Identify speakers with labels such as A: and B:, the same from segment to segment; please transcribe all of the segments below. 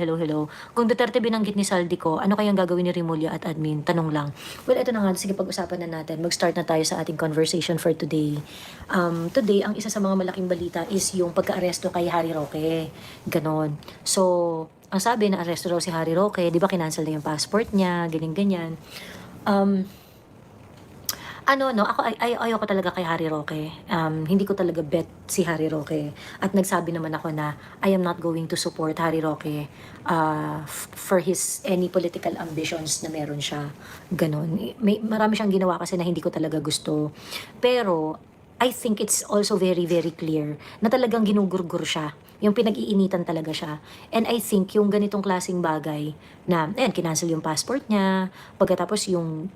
A: hello, hello. Kung Duterte binanggit ni Saldi ko, ano kayang gagawin ni Rimulya at admin? Tanong lang. Well, ito na nga, sige pag-usapan na natin. Mag-start na tayo sa ating conversation for today. Um, today, ang isa sa mga malaking balita is yung pagka-aresto kay Harry Roque. Ganon. So, ang sabi na aresto raw si Harry Roque, di ba kinancel na yung passport niya, ganyan-ganyan. Um, ano no, ako ay, ay ayoko talaga kay Harry Roque. Um, hindi ko talaga bet si Harry Roque. At nagsabi naman ako na I am not going to support Harry Roque uh, for his any political ambitions na meron siya. Ganon. May, marami siyang ginawa kasi na hindi ko talaga gusto. Pero I think it's also very, very clear na talagang ginugurgur siya. Yung pinag-iinitan talaga siya. And I think yung ganitong klaseng bagay na, ayan, kinancel yung passport niya, pagkatapos yung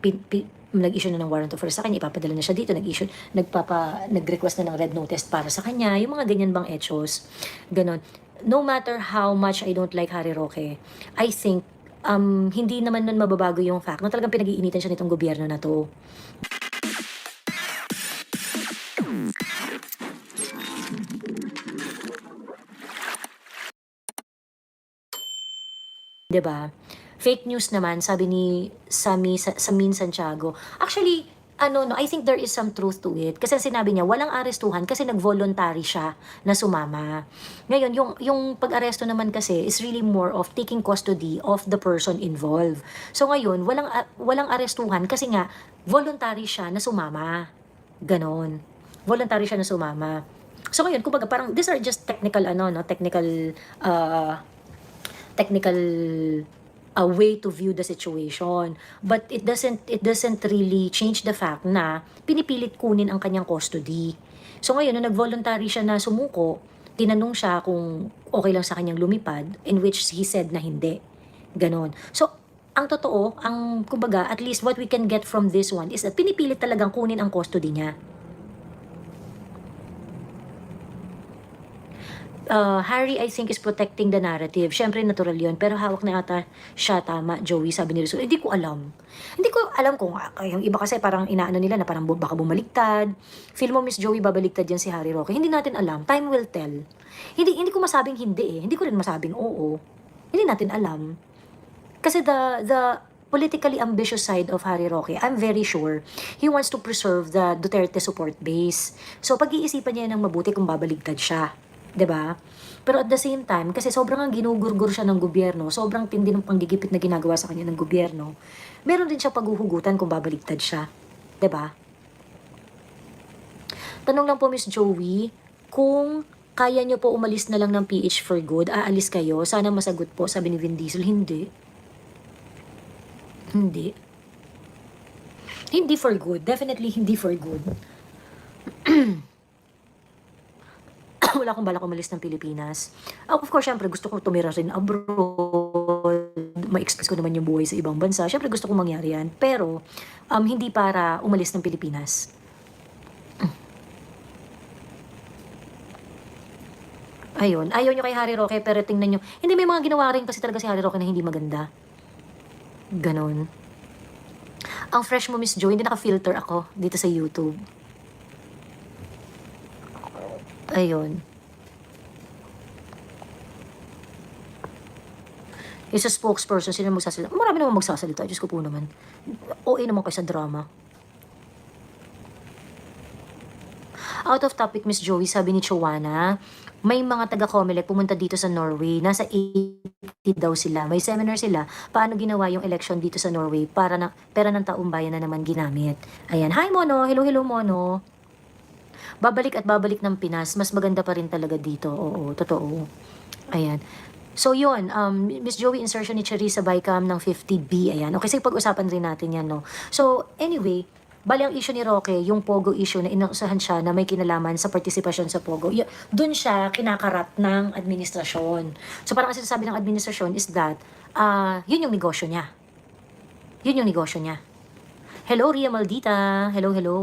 A: nag-issue na ng warrant of arrest sa kanya, ipapadala na siya dito, nag-issue, nagpapa, nag-request na ng red notice para sa kanya, yung mga ganyan bang etos, ganon. No matter how much I don't like Harry Roque, I think um, hindi naman nun mababago yung fact na talagang pinag-iinitan siya nitong gobyerno na to. 'Di ba? Fake news naman, sabi ni Sami Sa- Samin Santiago. Actually, ano no, I think there is some truth to it. Kasi sinabi niya, walang arestuhan kasi nag-voluntary siya na sumama. Ngayon, yung, yung pag-aresto naman kasi is really more of taking custody of the person involved. So ngayon, walang, walang arestuhan kasi nga, voluntary siya na sumama. Ganon. Voluntary siya na sumama. So ngayon, kumbaga parang these are just technical ano no, technical uh, technical a way to view the situation. But it doesn't it doesn't really change the fact na pinipilit kunin ang kanyang custody. So ngayon nung nag-voluntary siya na sumuko tinanong siya kung okay lang sa kanyang lumipad in which he said na hindi. Ganon. So ang totoo ang kumbaga at least what we can get from this one is that pinipilit talagang kunin ang custody niya uh, Harry, I think, is protecting the narrative. Siyempre, natural yun. Pero hawak na ata siya, tama, Joey, sabi ni Rizzo. Hindi ko alam. Hindi ko alam kung ah, yung iba kasi parang inaano nila na parang baka bumaliktad. Feel mo, Miss Joey, babaliktad yan si Harry Roque. Hindi natin alam. Time will tell. Hindi, hindi ko masabing hindi eh. Hindi ko rin masabing oo. Hindi natin alam. Kasi the, the politically ambitious side of Harry Roque, I'm very sure he wants to preserve the Duterte support base. So, pag-iisipan niya ng mabuti kung babaligtad siya. 'Di ba? Pero at the same time, kasi sobrang ang ginugurgur siya ng gobyerno, sobrang tindi ng panggigipit na ginagawa sa kanya ng gobyerno, meron din siya paghuhugutan kung babaligtad siya. 'di ba? Tanong lang po Miss Joey, kung kaya niyo po umalis na lang ng PH for good, aalis kayo, sana masagot po, sabi ni Vin Diesel, hindi. Hindi. Hindi for good. Definitely hindi for good. wala akong balak umalis ng Pilipinas. Uh, of course, syempre, gusto ko tumira rin abroad. Ma-express ko naman yung buhay sa ibang bansa. Syempre, gusto kong mangyari yan. Pero, um, hindi para umalis ng Pilipinas. Ayun. Ayaw nyo kay Harry Roque, pero tingnan nyo. Hindi, may mga ginawa rin kasi talaga si Harry Roque na hindi maganda. Ganon. Ang fresh mo, Miss Joy, hindi naka-filter ako dito sa YouTube. Ayun. Yung sa spokesperson, sino magsasalita? Marami naman magsasalita. Diyos ko po naman. OA naman kayo sa drama. Out of topic, Miss Joey, sabi ni Chowana, may mga taga-Comelec pumunta dito sa Norway. Nasa 80 daw sila. May seminar sila. Paano ginawa yung election dito sa Norway para na, pera ng taong bayan na naman ginamit. Ayan. Hi, Mono. Hello, hello, Mono babalik at babalik ng Pinas, mas maganda pa rin talaga dito. Oo, totoo. Ayan. So yun, um, Miss Joey insertion ni Charissa Bicam ng 50B. Ayan. Okay, sige pag-usapan rin natin yan, no? So, anyway, bali ang issue ni Roque, yung Pogo issue na inusahan siya na may kinalaman sa partisipasyon sa Pogo, y- dun siya kinakarat ng administrasyon. So parang ang sinasabi ng administrasyon is that, ah yun yung negosyo niya. Yun yung negosyo niya. Hello, Ria Maldita. Hello, hello.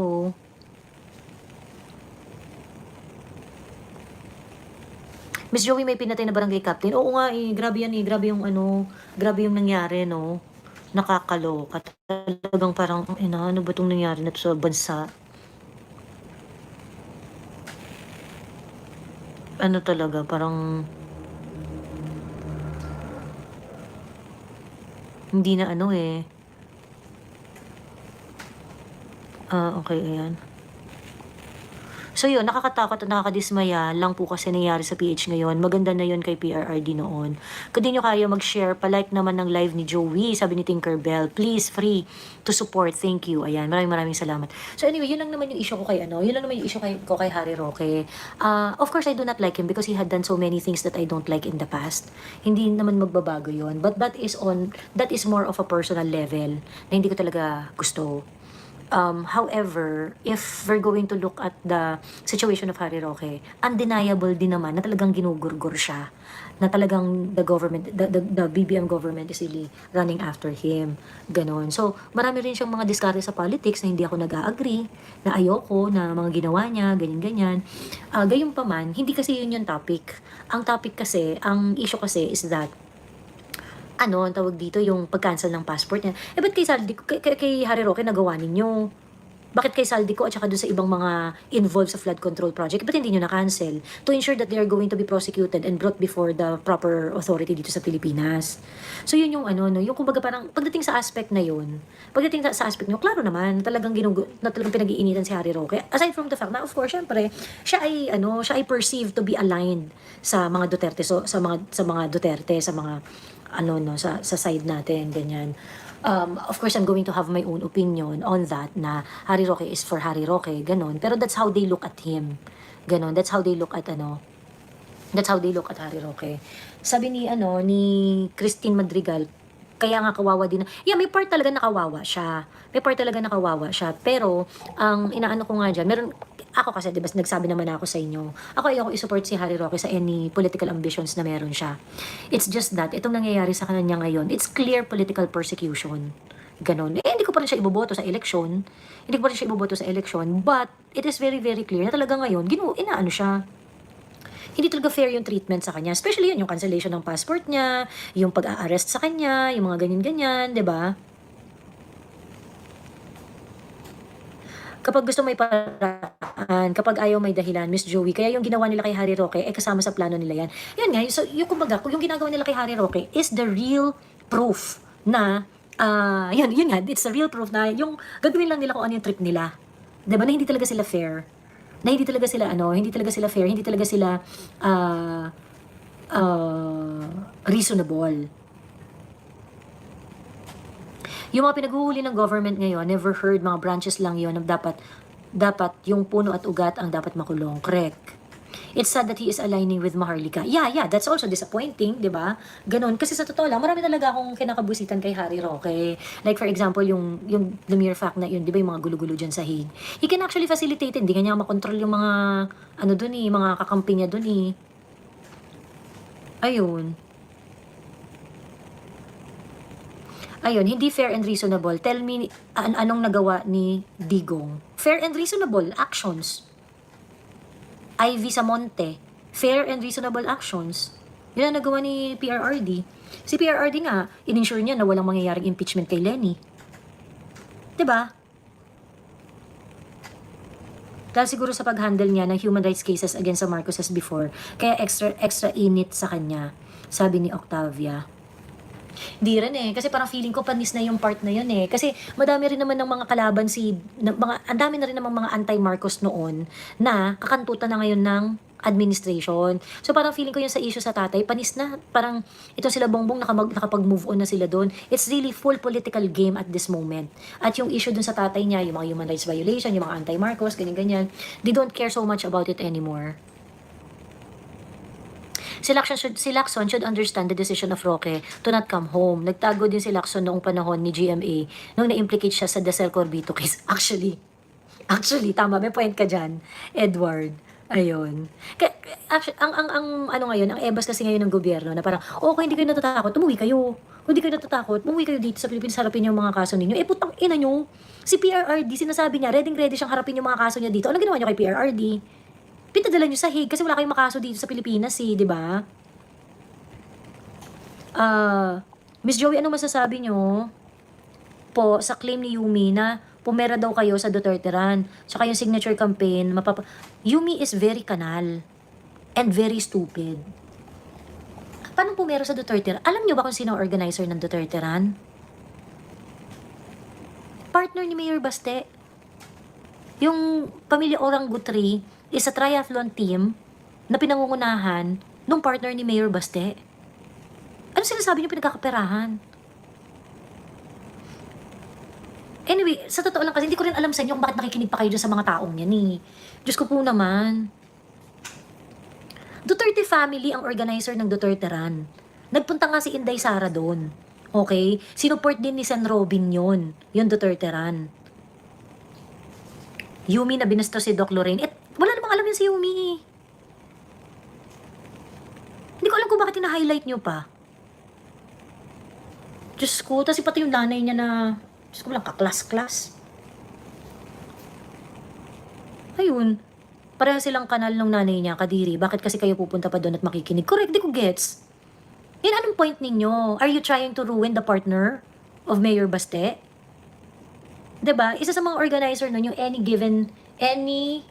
A: Miss Joey may pinatay na barangay captain. Oo nga eh, grabe yan eh. Grabe yung ano, grabe yung nangyari, no? Nakakaloka. Talagang parang, ina, ano ba itong nangyari na sa bansa? Ano talaga, parang Hindi na ano eh. Ah, okay, ayan. So yun, nakakatakot at nakakadismaya lang po kasi nangyari sa PH ngayon. Maganda na yun kay PRRD noon. Kung nyo kaya mag-share, palike naman ng live ni Joey, sabi ni Tinkerbell. Please, free to support. Thank you. Ayan, maraming maraming salamat. So anyway, yun lang naman yung issue ko kay ano, yun lang naman yung issue kay, ko kay Harry Roque. Uh, of course, I do not like him because he had done so many things that I don't like in the past. Hindi naman magbabago yun. But that is on, that is more of a personal level na hindi ko talaga gusto. Um, however, if we're going to look at the situation of Harry Roque, undeniable din naman na talagang ginugurgur siya. Na talagang the government, the, the, the BBM government is really running after him. Ganon. So, marami rin siyang mga diskarte sa politics na hindi ako nag-agree, na ayoko, na mga ginawa niya, ganyan-ganyan. Uh, gayun pa man, hindi kasi yun yung topic. Ang topic kasi, ang issue kasi is that ano, ang tawag dito, yung pag-cancel ng passport niya. Eh, ba't kay Saldi, kay, kay, Harry Roque nagawa ninyo? Bakit kay Saldico at saka doon sa ibang mga involved sa flood control project, ba't hindi nyo na-cancel? To ensure that they are going to be prosecuted and brought before the proper authority dito sa Pilipinas. So yun yung ano, no, yung kumbaga parang pagdating sa aspect na yun, pagdating sa aspect nyo, klaro naman, talagang ginug na talagang pinag-iinitan si Harry Roque. Aside from the fact na, of course, syempre, siya ay, ano, siya ay perceived to be aligned sa mga Duterte, so, sa mga, sa mga Duterte, sa mga ano no sa sa side natin ganyan um, of course I'm going to have my own opinion on that na Harry Roque is for Harry Roque ganon pero that's how they look at him ganon that's how they look at ano that's how they look at Harry Roque sabi ni ano ni Christine Madrigal kaya nga kawawa din. Yeah, may part talaga nakawawa siya. May part talaga nakawawa siya. Pero, ang inaano ko nga dyan, meron, ako kasi, di ba, nagsabi naman ako sa inyo, ako ayoko isupport si Harry Roque sa any political ambitions na meron siya. It's just that, itong nangyayari sa kanya ngayon, it's clear political persecution. Ganon. Eh, hindi ko pa rin siya iboboto sa election. Hindi ko pa rin siya iboboto sa election. But, it is very, very clear na talaga ngayon, ginu, inaano siya, hindi talaga fair yung treatment sa kanya. Especially yun, yung cancellation ng passport niya, yung pag-a-arrest sa kanya, yung mga ganyan-ganyan, 'di ba? Kapag gusto may paraan, kapag ayaw may dahilan, Miss Joey, kaya yung ginawa nila kay Harry Roque, eh kasama sa plano nila yan. Yan nga, so yung kumbaga, yung ginagawa nila kay Harry Roque is the real proof na, uh, yan, yun nga, it's the real proof na yung gagawin lang nila kung ano yung trip nila. Diba, na hindi talaga sila fair na hindi talaga sila ano, hindi talaga sila fair, hindi talaga sila uh, uh, reasonable. Yung mga pinaghuhuli ng government ngayon, never heard, mga branches lang yon dapat dapat yung puno at ugat ang dapat makulong. Correct. It's sad that he is aligning with Maharlika. Yeah, yeah, that's also disappointing, di ba? Ganon. Kasi sa totoo lang, marami talaga akong kinakabusitan kay Harry Roque. Like for example, yung, yung the mere fact na yun, di ba yung mga gulo-gulo dyan sa hig. He can actually facilitate it. Hindi kanya makontrol yung mga, ano dun eh, mga kakampi niya dun eh. Ayun. Ayun, hindi fair and reasonable. Tell me, an anong nagawa ni Digong? Fair and reasonable actions. Ivy Samonte, fair and reasonable actions. Yun ang nagawa ni PRRD. Si PRRD nga, in-ensure niya na walang mangyayaring impeachment kay Lenny. ba? Dahil siguro sa pag-handle niya ng human rights cases against sa Marcos before, kaya extra extra init sa kanya, sabi ni Octavia. Di rin eh. Kasi parang feeling ko panis na yung part na yun eh. Kasi madami rin naman ng mga kalaban si, na, mga, ang dami na rin naman mga anti-Marcos noon na kakantutan na ngayon ng administration. So parang feeling ko yung sa issue sa tatay, panis na. Parang ito sila bongbong nakamag, nakapag-move on na sila doon. It's really full political game at this moment. At yung issue dun sa tatay niya, yung mga human rights violation, yung mga anti-Marcos, ganyan-ganyan, they don't care so much about it anymore. Si Lacson, should, si Lacson should understand the decision of Roque to not come home. Nagtago din si Lacson noong panahon ni GMA nung na-implicate siya sa Desel Corbito case. Actually, actually, tama, may point ka dyan, Edward. Ayun. Kaya, actually, ang, ang, ang, ano ngayon, ang ebas kasi ngayon ng gobyerno na parang, oh, kung hindi kayo natatakot, umuwi kayo. Kung hindi kayo natatakot, umuwi kayo dito sa Pilipinas, harapin yung mga kaso ninyo. Eh, putang ina nyo. Si PRRD, sinasabi niya, ready ready siyang harapin yung mga kaso niya dito. Ano ginawa niyo kay PRRD? Pinadala niyo sa Hague kasi wala kayong makaso dito sa Pilipinas eh, di ba? Ah, Miss Joey, ano masasabi niyo po sa claim ni Yumi na pumera daw kayo sa Duterte Run, tsaka yung signature campaign, mapapa... Yumi is very kanal and very stupid. Paano pumera sa Duterte Run? Alam niyo ba kung sino organizer ng Duterte Run? partner ni Mayor Baste. Yung pamilya Orang Gutri is a triathlon team na pinangungunahan nung partner ni Mayor Baste. Ano sinasabi niyo pinagkakaperahan? Anyway, sa totoo lang kasi hindi ko rin alam sa inyo kung bakit nakikinig pa kayo sa mga taong yan eh. Diyos ko po naman. Duterte family ang organizer ng Duterte Run. Nagpunta nga si Inday Sara doon. Okay? Sinuport din ni Sen Robin yon yung Duterte Run. Yumi na binasto si Doc Lorraine. Eh, yun si Yumi. Hindi ko alam kung bakit ina-highlight nyo pa. Diyos ko, tapos pati yung nanay niya na, Diyos ko lang, kaklas-klas. Ayun, pareha silang kanal ng nanay niya, Kadiri. Bakit kasi kayo pupunta pa doon at makikinig? Correct, di ko gets. Yan anong point ninyo? Are you trying to ruin the partner of Mayor Baste? ba? Isa sa mga organizer nun yung any given any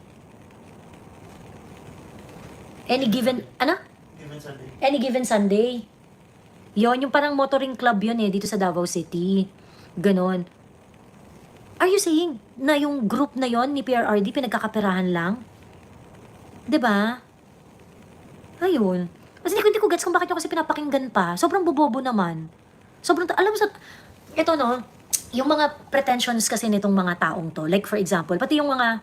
A: any given ano?
B: Given Sunday.
A: Any given Sunday. Yon yung parang motoring club yun eh dito sa Davao City. Ganon. Are you saying na yung group na yon ni PRRD pinagkakaperahan lang? 'Di ba? Ayun. Kasi hindi ko, hindi ko gets kung bakit nyo kasi pinapakinggan pa. Sobrang bobobo naman. Sobrang, alam mo sa, ito no, yung mga pretensions kasi nitong mga taong to, like for example, pati yung mga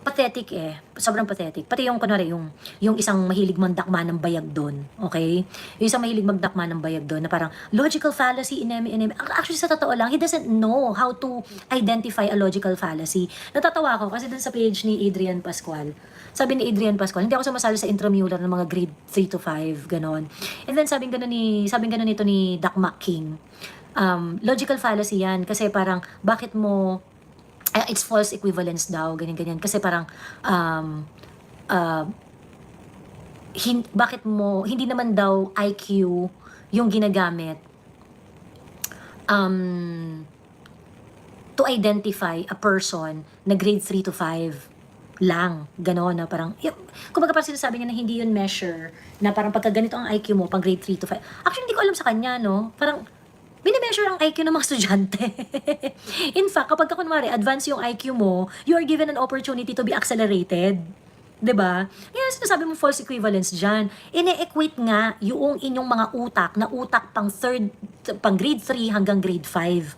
A: pathetic eh. Sobrang pathetic. Pati yung, kunwari, yung, yung isang mahilig mandakma ng bayag doon. Okay? Yung isang mahilig magdakma ng bayag doon na parang logical fallacy, ineme, ineme. Actually, sa totoo lang, he doesn't know how to identify a logical fallacy. Natatawa ako kasi dun sa page ni Adrian Pascual. Sabi ni Adrian Pascual, hindi ako sumasali sa intramural ng mga grade 3 to 5, ganon. And then sabing ganon ni, sabing ganon nito ni Dakma King. Um, logical fallacy yan kasi parang bakit mo uh, it's false equivalence daw, ganyan-ganyan. Kasi parang, um, uh, hin- bakit mo, hindi naman daw IQ yung ginagamit um, to identify a person na grade 3 to 5 lang, gano'n na parang, yung, kumbaga parang sinasabi niya na hindi yun measure, na parang pagka ganito ang IQ mo, pang grade 3 to 5. Actually, hindi ko alam sa kanya, no? Parang, binimeasure ang IQ ng mga estudyante. In fact, kapag ka, kunwari, advance yung IQ mo, you are given an opportunity to be accelerated. 'Di ba? Kaya sinasabi mo false equivalence dyan. Ine-equate nga yung inyong mga utak na utak pang third, pang grade 3 hanggang grade 5.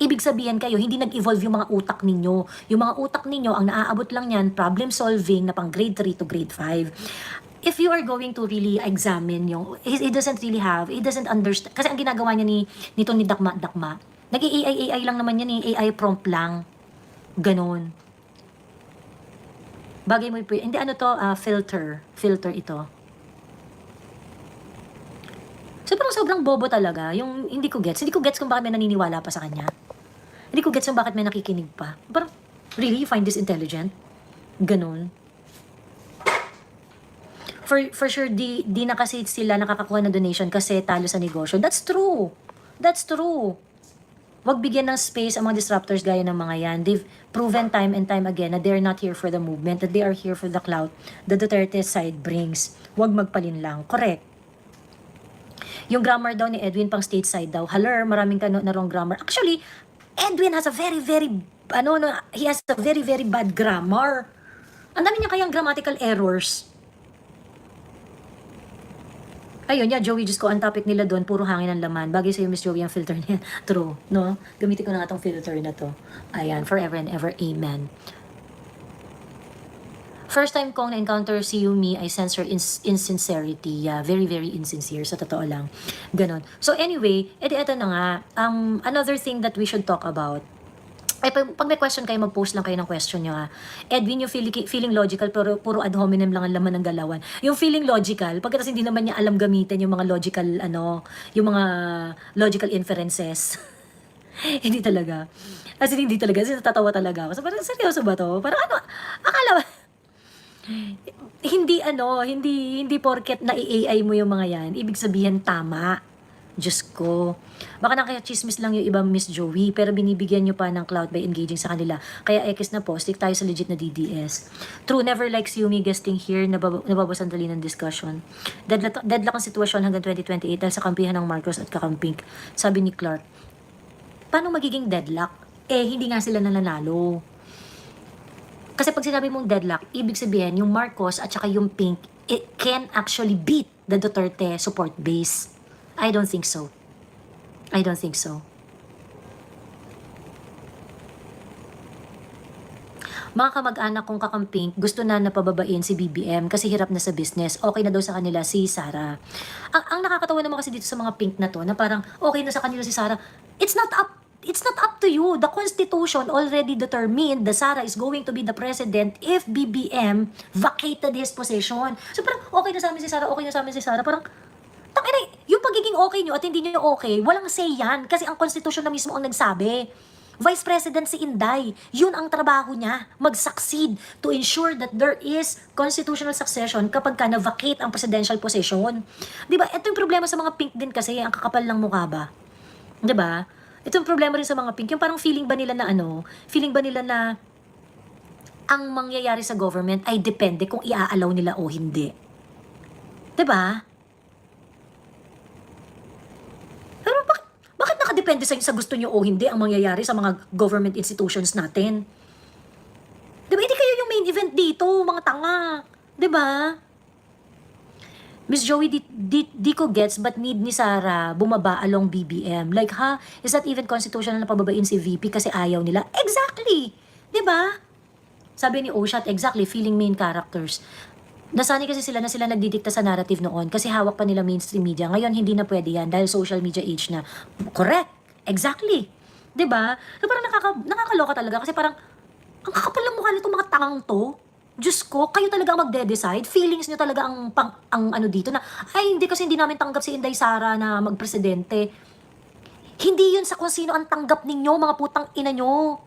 A: Ibig sabihin kayo, hindi nag-evolve yung mga utak ninyo. Yung mga utak ninyo, ang naaabot lang yan, problem solving na pang grade 3 to grade 5 if you are going to really examine yung, he, he doesn't really have, he doesn't understand, kasi ang ginagawa niya ni, nito ni Dakma, Dakma, nag-AI, AI lang naman yan, eh, AI prompt lang. Ganon. Bagay mo, hindi ano to, ah, filter, filter ito. So parang sobrang bobo talaga, yung hindi ko gets, hindi ko gets kung bakit may naniniwala pa sa kanya. Hindi ko gets kung bakit may nakikinig pa. Parang, really, you find this intelligent? Ganon for for sure di di na kasi sila nakakakuha ng donation kasi talo sa negosyo. That's true. That's true. Wag bigyan ng space ang mga disruptors gaya ng mga yan. They've proven time and time again na they're not here for the movement, that they are here for the clout the Duterte side brings. Wag magpalin lang. Correct. Yung grammar daw ni Edwin pang stateside daw. Haler, maraming ka na wrong grammar. Actually, Edwin has a very, very, ano, no, he has a very, very bad grammar. Ang dami niya kayang grammatical errors. Ayun, yeah, Joey, Diyos ko, ang topic nila doon, puro hangin ang laman. Bagay sa'yo, Miss Joey, ang filter niya. True, no? Gamitin ko na nga tong filter na to. Ayan, forever and ever, amen. First time kong na-encounter si Yumi, I sense her ins- insincerity. Yeah, very, very insincere, sa totoo lang. Ganon. So anyway, edi eto na nga. Um, another thing that we should talk about, ay, pag, may question kayo, mag-post lang kayo ng question nyo ha. Edwin, yung feeling, feeling logical, pero puro ad hominem lang ang laman ng galawan. Yung feeling logical, pagkatapos hindi naman niya alam gamitin yung mga logical, ano, yung mga logical inferences. hindi talaga. As in, hindi talaga. Kasi natatawa talaga ako. So, parang seryoso ba to? Parang ano, akala ba? hindi ano, hindi hindi porket na i-AI mo yung mga yan, ibig sabihin tama. Diyos ko. Baka nakaka-chismis lang yung iba Miss Joey, pero binibigyan nyo pa ng clout by engaging sa kanila. Kaya X na po, stick tayo sa legit na DDS. True, never likes Yumi guesting here, nabab nababasan dali ng discussion. Deadlock, deadlock ang sitwasyon hanggang 2028 dahil sa kampihan ng Marcos at kakamping, sabi ni Clark. paano magiging deadlock? Eh, hindi nga sila nananalo. Kasi pag sinabi mong deadlock, ibig sabihin, yung Marcos at saka yung Pink, it can actually beat the Duterte support base. I don't think so. I don't think so. Mga kamag-anak kong kakamping, gusto na napababain si BBM kasi hirap na sa business. Okay na daw sa kanila si Sara. Ang, ang nakakatawa naman kasi dito sa mga pink na to, na parang okay na sa kanila si Sara. It's not up It's not up to you. The Constitution already determined that Sara is going to be the president if BBM vacated his position. So parang okay na sa amin si Sara, okay na sa amin si Sara. Parang Tangina, yung pagiging okay nyo at hindi nyo okay, walang say yan kasi ang konstitusyon na mismo ang nagsabi. Vice President si Inday, yun ang trabaho niya, mag-succeed to ensure that there is constitutional succession kapag ka na-vacate ang presidential position. Di ba? Ito yung problema sa mga pink din kasi, ang kakapal ng mukha ba? Di ba? Ito yung problema rin sa mga pink. Yung parang feeling ba nila na ano, feeling ba nila na ang mangyayari sa government ay depende kung iaalaw nila o hindi. 'Di ba? Pero bakit, nakadepende sa, sa gusto nyo o hindi ang mangyayari sa mga government institutions natin? Di ba? Hindi kayo yung main event dito, mga tanga. Di ba? Miss Joey, di, di, di ko gets but need ni Sarah bumaba along BBM. Like, ha? Is that even constitutional na pababain si VP kasi ayaw nila? Exactly! Ba? Sabi ni Oshat, exactly, feeling main characters. Nasanay kasi sila na sila nagdidikta sa narrative noon kasi hawak pa nila mainstream media. Ngayon, hindi na pwede yan dahil social media age na. Correct. Exactly. 'Di ba? So parang nakaka, nakakaloka talaga kasi parang ang kakapal ng mukha nitong mga tangang to. Diyos ko, kayo talaga ang magde-decide. Feelings nyo talaga ang, pang, ang ano dito na, ay hindi kasi hindi namin tanggap si Inday Sara na magpresidente. Hindi yun sa kung sino ang tanggap ninyo, mga putang ina nyo.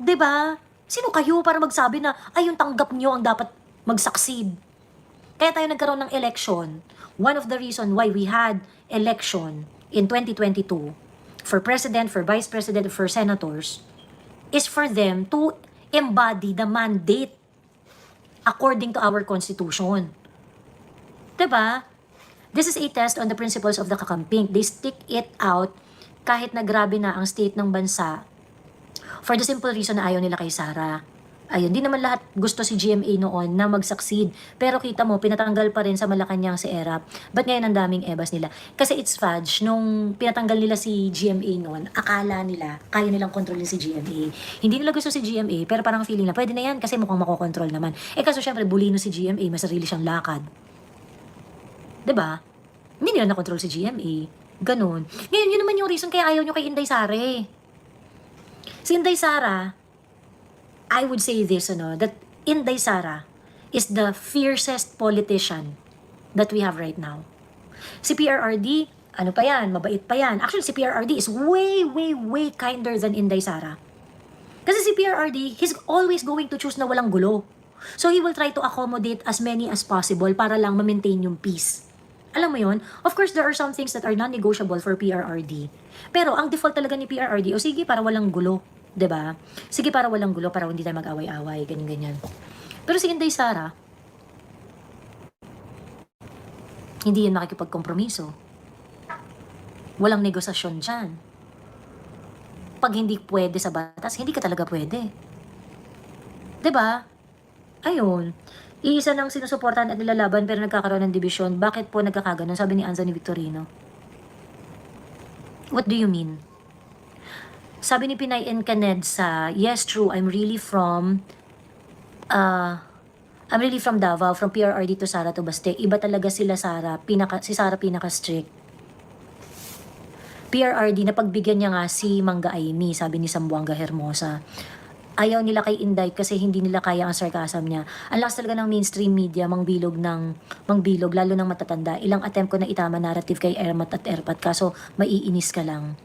A: ba? Sino kayo para magsabi na, ay yung tanggap nyo ang dapat mag-succeed? Kaya tayo nagkaroon ng election. One of the reason why we had election in 2022 for president, for vice president, for senators is for them to embody the mandate according to our constitution. 'Di ba? This is a test on the principles of the kakamping. They stick it out kahit na grabe na ang state ng bansa for the simple reason na ayaw nila kay Sara. Ayun, di naman lahat gusto si GMA noon na mag-succeed. Pero kita mo, pinatanggal pa rin sa Malacanang si Erap. Ba't ngayon ang daming ebas nila? Kasi it's fudge. Nung pinatanggal nila si GMA noon, akala nila, kaya nilang kontrolin si GMA. Hindi nila gusto si GMA, pero parang feeling na, pwede na yan kasi mukhang makokontrol naman. Eh kaso syempre, bulino si GMA, masarili siyang lakad. ba? Hindi nila na-control si GMA. Ganun. Ngayon, yun naman yung reason kaya ayaw nyo kay Inday Sare. Si Inday Sara, I would say this, ano, that Inday Sara is the fiercest politician that we have right now. Si PRRD, ano pa yan, mabait pa yan. Actually, si PRRD is way, way, way kinder than Inday Sara. Kasi si PRRD, he's always going to choose na walang gulo. So he will try to accommodate as many as possible para lang ma-maintain yung peace. Alam mo yon? Of course, there are some things that are non-negotiable for PRRD. Pero ang default talaga ni PRRD, o sige, para walang gulo. 'Di ba? Sige, para walang gulo, para hindi tayo mag-away-away, ganyan-ganyan. Pero si Inday Sara, hindi yan makikipagkompromiso. Walang negosasyon dyan. Pag hindi pwede sa batas, hindi ka talaga pwede. ba? Ayun. Iisa nang sinusuportahan at nilalaban pero nagkakaroon ng dibisyon. Bakit po nagkakaganon? Sabi ni Anthony Victorino. What do you mean? Sabi ni Pinay and Kaned sa, yes, true, I'm really from, uh, I'm really from Davao, from PRRD to Sara to Baste. Iba talaga sila Sara, pinaka, si Sara pinaka-strict. PRRD, napagbigyan niya nga si Mangga Aimee, sabi ni Sambuanga Hermosa. Ayaw nila kay Inday kasi hindi nila kaya ang sarcasm niya. Ang lakas talaga ng mainstream media, mangbilog ng mangbilog, lalo ng matatanda. Ilang attempt ko na itama narrative kay Ermat at Erpat, kaso maiinis ka lang.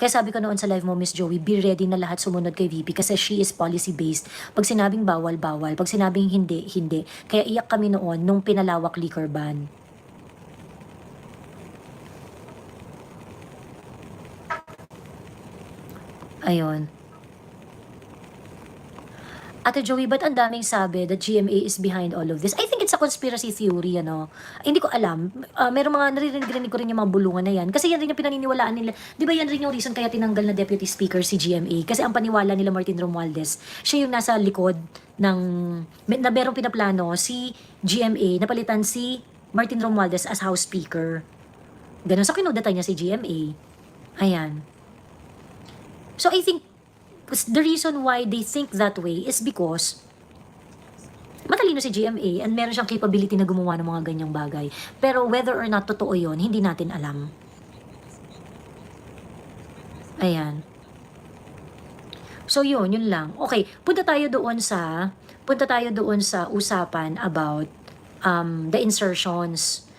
A: Kaya sabi ko noon sa live mo, Miss Joey, be ready na lahat sumunod kay VP kasi she is policy-based. Pag sinabing bawal, bawal. Pag sinabing hindi, hindi. Kaya iyak kami noon nung pinalawak liquor ban. Ayun. Ate Joey, ba't ang daming sabi that GMA is behind all of this? I think it's a conspiracy theory, ano, hindi ko alam. Ah, merong mga naririnig-rinig ko rin yung mga bulungan na yan. Kasi yan rin yung pinaniniwalaan nila. Di ba yan rin yung reason kaya tinanggal na deputy speaker si GMA? Kasi ang paniwala nila Martin Romualdez, siya yung nasa likod ng, na merong pinaplano si GMA, napalitan si Martin Romualdez as House Speaker. Ganun. So, kinudatan niya si GMA. Ayan. So, I think, the reason why they think that way is because matalino si GMA and meron siyang capability na gumawa ng mga ganyang bagay. Pero whether or not totoo yon hindi natin alam. Ayan. So yun, yun lang. Okay, punta tayo doon sa punta tayo doon sa usapan about um, the insertions